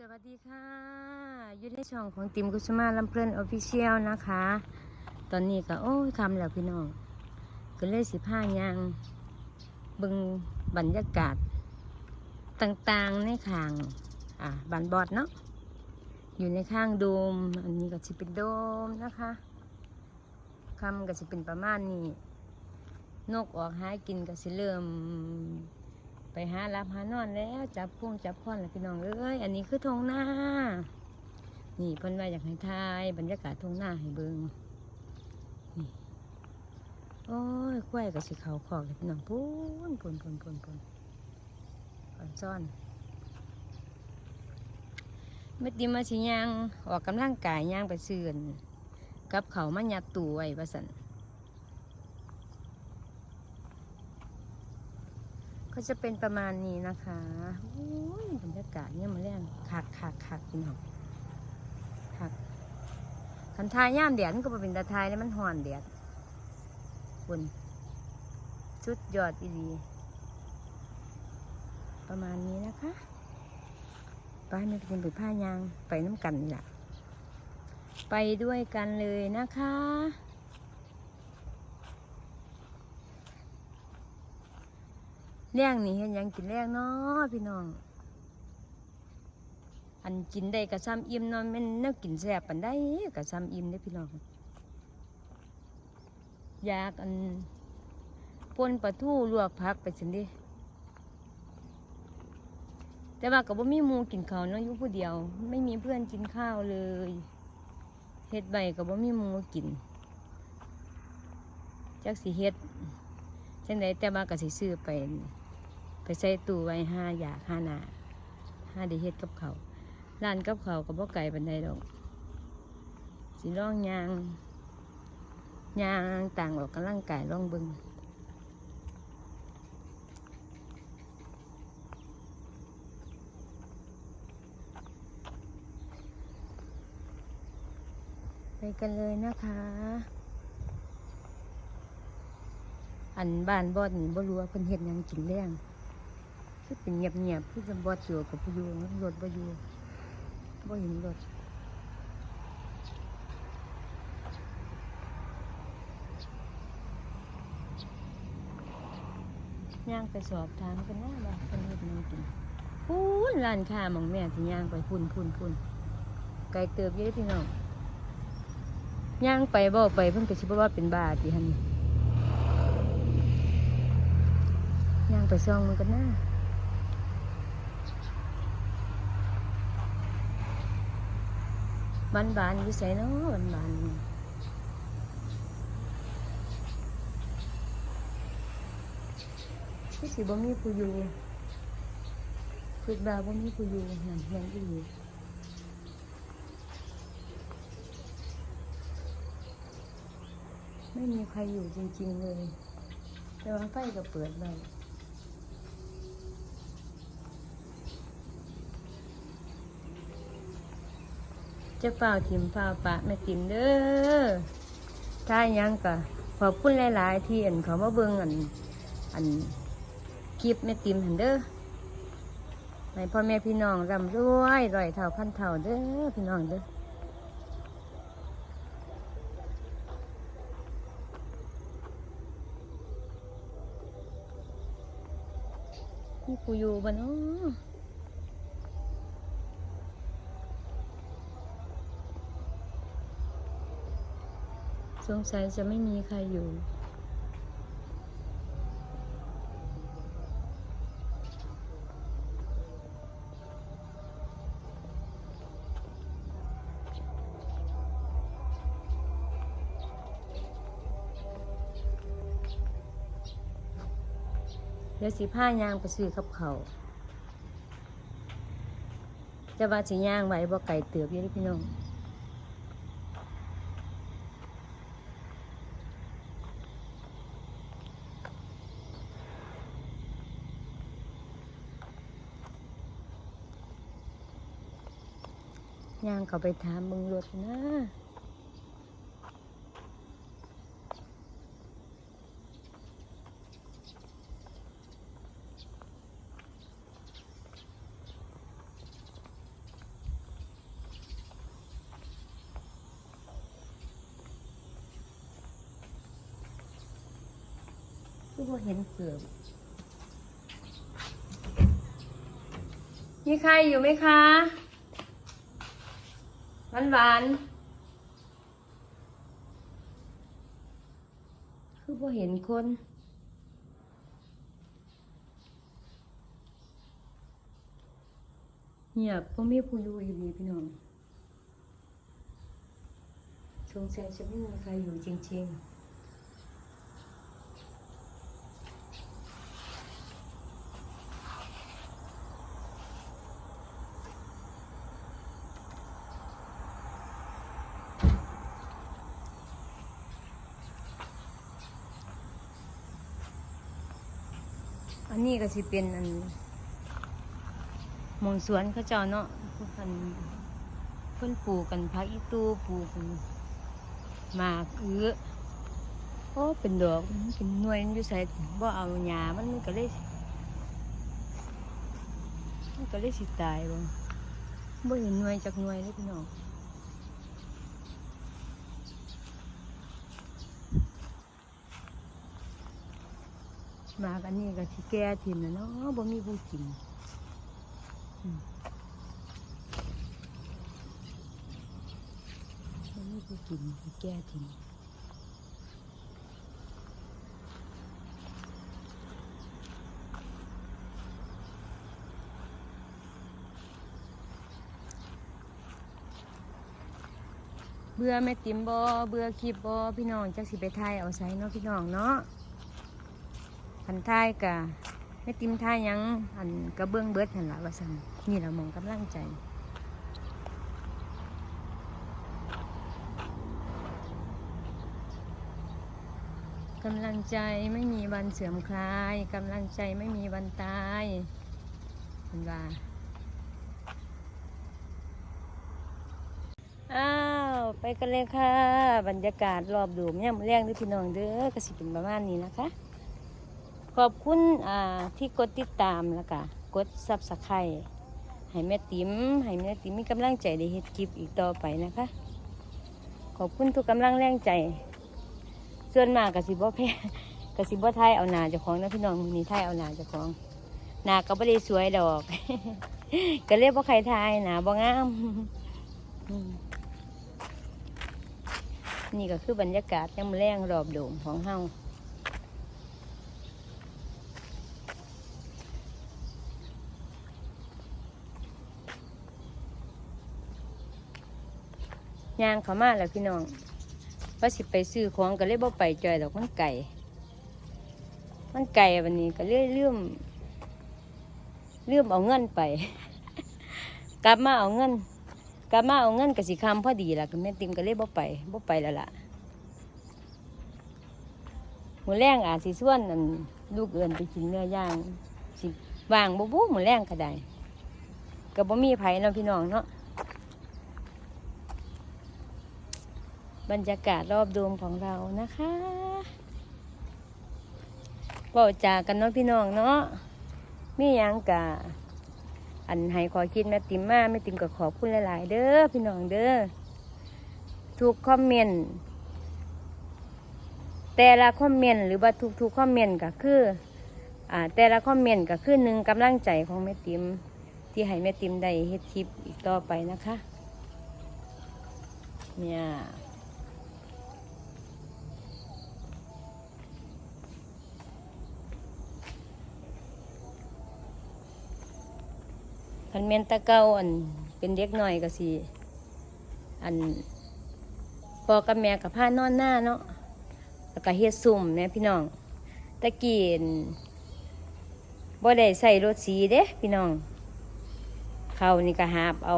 สวัสดีค่ะอยู่ในช่องของติมกุชมาลำเพลินออฟฟิเชียลนะคะ ตอนนี้ก็โอ้ยคำแล้วพี่น้องก็เลยสิผ้ายางบึงบรรยากาศต่างๆในข้างอ่าบันบอดเนาะอยู่ในข้างโดม อันนี้ก็จะเป็นโดมนะคะคำก็จะเป็นประมาณนี้นกออกหากินก็สิเริ่ม ไปหารับหานอนแล้วจับพุงจับพ่อนแล้วพี่น้องเอ้ยอันนี้คือทงหน้า นี่เพิ่นว่าอยากให้ทายบรรยากาศทงหน้าให้เบิงนี่โอ้ยควยกับสิเขาขอกเลยพี่น้องพูนพูนพูนพูนพูนก่อนซ่อนเมื่อดีมาสิยางออกกำลังกายย่างไปเสื่อนกับเขามันยัดตู้ไว้ประสัน ก็จะเป็นประมาณนี้นะคะโอ้ยบรรยากาศเนี่ยมันแรงคักคักคักพี่น้องคักคันทายย่ามแดดมันก็บ่เป็นตาทายแล้วมันห่อนแดดคุณชุดยอดอีดีประมาณนี้นะคะไปไม่เป็นไปผ้ายางไปน้ำกันนี่แหละไปด้วยกันเลยนะคะ แรงนี่เห็นยังกินแรงเนาะพี่น้อง อันกินได้กระซ้ำอิ่มเนาะแมันน่ากินแซ่บปันได้กระซ้ำอิ่มได้พี่น้อง อยากอันปนปลาทูลวกผักไปสินดิแต่ว่ากับว่ามีมูกินข้าวเนาะอยู่ผู้เดียว ไม่มีเพื่อนกินข้าวเลยเฮ็ดใบกับว่ามีมูกินจักสิเฮ็ดจังไดแต่ว่าก็สิซื้อไป ไปใส่ตู้ไว้ห้าอยากห้านาห้าด้เฮ็ดกับเขาร้านกับเขากับบ่ไก่บันไดดอกสิล่องยางยางต่างออกกำลังกายล่องบึงไปกันเลยนะคะ อันบ้านบอดนี่บ่รู้ว่าเพิ่นเฮ็ดหยังกินแรง คือเป็นเงียบๆคือจะบอดอยู่กับผู้อยู่รถบอยู่บ่เห็นรถย่างไปสอบถามกันนะว่าเพิ่นเฮ็ดหยังกินพูนร้านค้าหมองแม่ที่ย่างไปพุ่นพุ่นพุ่นไกลเติบอยู่เด้อพี่น้องย่างไปบ่ไปเพิ่นก็สิบ่ว่าเป็นบาติหั่นนี่ย่างไปซองมันกันนะ บานบานอยู่ใส่เนาะบานบานๆคือสิบ่มีผู้อยู่คือบาบ่มีผู้อยู่นั่นแม่นอีหลีไม่มีใครอยู่จริงๆเลย แต่ว่าไฟก็เปิดไว้ จะเฝ้าทิมเฝ้าปะแม่ติมเด้อถ้ายังก็ขอบคุณหลาย ๆ ที่อันเขามาเบิ่งอันอันคลิปแม่ติมหันเด้อให้พ่อแม่พี่น้องร่ำรวยรอยเท่าพันเท่าเด้อพี่น้องเด้อนี่กูอยู่บ้านอ๋อ สงสัยจะไม่มีใครอยู่ เดี๋ยวสีผ้ายางไปซื้อกับเขาจะว่าสียางไว้บ่ไก่เตือบอยู่เด้อพี่น้อง ย่างเขาไปถามมึงรถนะก็บ่เห็นเสือมีใครอยู่ไหมคะ หวานหวานๆคือพอเห็นคนเงียบพ่อมีผู้อยู่อยู่ดีพี่น้องสงสัยจะไม่มีใครอยู่จริง ๆ นนี้ก็สิเป็นอันหมองสวนเขาเจ้าเนาะพวกกันเพิ่อนปลูกกันพักอีตูปลูกกันมากเอื้อโอ้เป็นดอกมันเป็นหน่วยอยู่ใส่บ่เอาหญ้ามันมันก็เลยมันก็เลยสิตายบ่บ่เห็นหน่วยจากหน่วยเลยพี่น้อง มากันนี้ก็สิแก่ถิ่นแล้วเนาะบ่มีผู้กินมันไม่ไปกินไปแก้ทิ้งเบื่อแม่ติ๋มบอเบื่อคลิปบอพี่น้องจักสิไปถ่ายเอาใส่เนาะพี่น้องเนาะ คันถ่ายกะแม่ติมถ่ายยังอันกระเบื้องเบิดหันละว่าสั่นนี่เรามองกำลังใจกำลังใจไม่มีวันเสื่อมคลายกำลังใจไม่มีวันตายเป็นว่าอ้าวไปกันเลยค่ะ บรรยากาศรอบดูมเนี่ยมมอแรงด้วยพี่น้องเด้อกสิเป็นประมาณนี้นะคะ ขอบคุณอ่าที่กดติดตามแล้วก็กดซับสไครต์ให้แม่ติ๋มให้แม่ติ๋มมีกำลังใจได้เฮ็ดคลิปอีกต่อไปนะคะ ขอบคุณทุกกำลังแรงใจ ส่วนมากกสิบ่แพ้กสิบ่ไทยเอาหนาเจ้าของนะพี่น้องมือนี้ไทยเอาหนาเจ้าของหนาก็บ่ได้สวยดอก ก็เรียกว่าใครทายหนาบ่งามนี่ก็คือบรรยากาศยามมื้อแรงรอบโดมของเฮา ย่างเขามาแล้วพี่น้องว่าสิไปซื้อของก็เลยบ่ไปจอยดอกมันไก่ มันไก่วันนี้ก็เลยเลื่อมเลื่อมเอาเงินไป กลับมาเอาเงิน กลับมาเอาเงินกับสิคำพอดีล่ะก็แม่ติมก็เลยบ่ไปบ่ไปแล้วล่ะหมูแรงอาจสิส่วนอันลูกเอินไปกินเนื้อย่างสิวางบ่บูหมูแรงก็ได้ก็บ่มีไผเนาะพี่น้องเนาะ บรรยากาศรอบโดมของเรานะคะบอกจากกันเนาะพี่น้องเนาะมียังกะอันให้ขอคิดแม่ติมมาแม่ติมก็ขอบคุณหลาย ๆ เด้อพี่น้องเด้อทุกคอมเมนต์แต่ละคอมเมนต์หรือว่าทุกๆคอมเมนต์ก็คืออ่าแต่ละคอมเมนต์ก็คือหนึ่งกำลังใจของแม่ติมที่ให้แม่ติมได้เฮ็ดคลิปอีกต่อไปนะคะเนี่ย คันเมนตะเก้าอันเป็นเด็กหน่อยก็สิอันพอกับแม่กับผ้านอนหน้าเนาะแล้วก็เฮ็ดซุ่มแม่พี่น้อง ตะกี้อั่นบ่ได้ใส่รถสีเด้พี่น้อง เขานี่ก็หาบเอา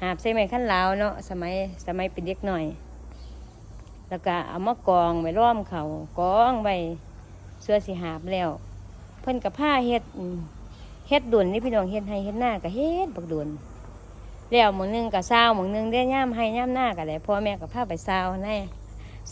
หาบใส่ไม้ขั้นลาวเนาะสมัยสมัยเป็นเด็กหน่อย แล้วก็เอามากองไว้ล้อมเขากองไว้เสื้อสิหาบแล้ว เพิ่นกับผ้าเฮ็ดอื เฮ็ดดุนนี่พี่น้องเฮ็ดให้เฮ็ดหน้าก็เฮ็ดบักดุนแล้วหมองหนึงก็ซาวหมองหนึงได้ย่ามให้ย่ามหน้าก็ได้พ่อแม่ก็พาไปซาวแน่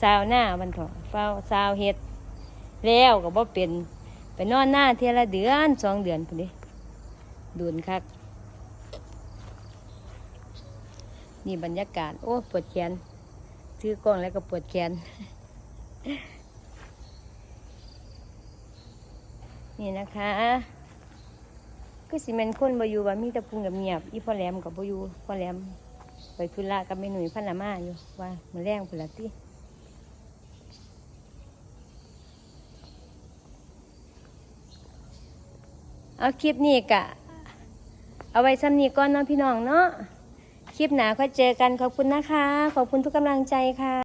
ซาวหน้าวันเถอะเฝ้าซาวเฮ็ดแล้วก็บ่เป็นไปนอนหน้าเทียละเดือนสองเดือนพุ่นดิดุนคักนี่บรรยากาศ โอ้ปวดแขนถือกล้องแล้วก็ปวดแขน นี่นะคะ ก็สิแม่นคนบอยู่ว่ามีแต่พุงกับเงียบอีพ่อแหลมกับบอยู่พ่อแหลมไปธุระกับแม่หนุ่ยพันละมาอยู่ว่ามื้อแรงพุ่นละติเอาคลิปนี้กะ เอาไว้ซ้ำนี้ก่อนเนาะพี่น้องเนาะคลิปหนาค่อยเจอกันขอบคุณนะคะ ขอบคุณทุกกำลังใจค่ะ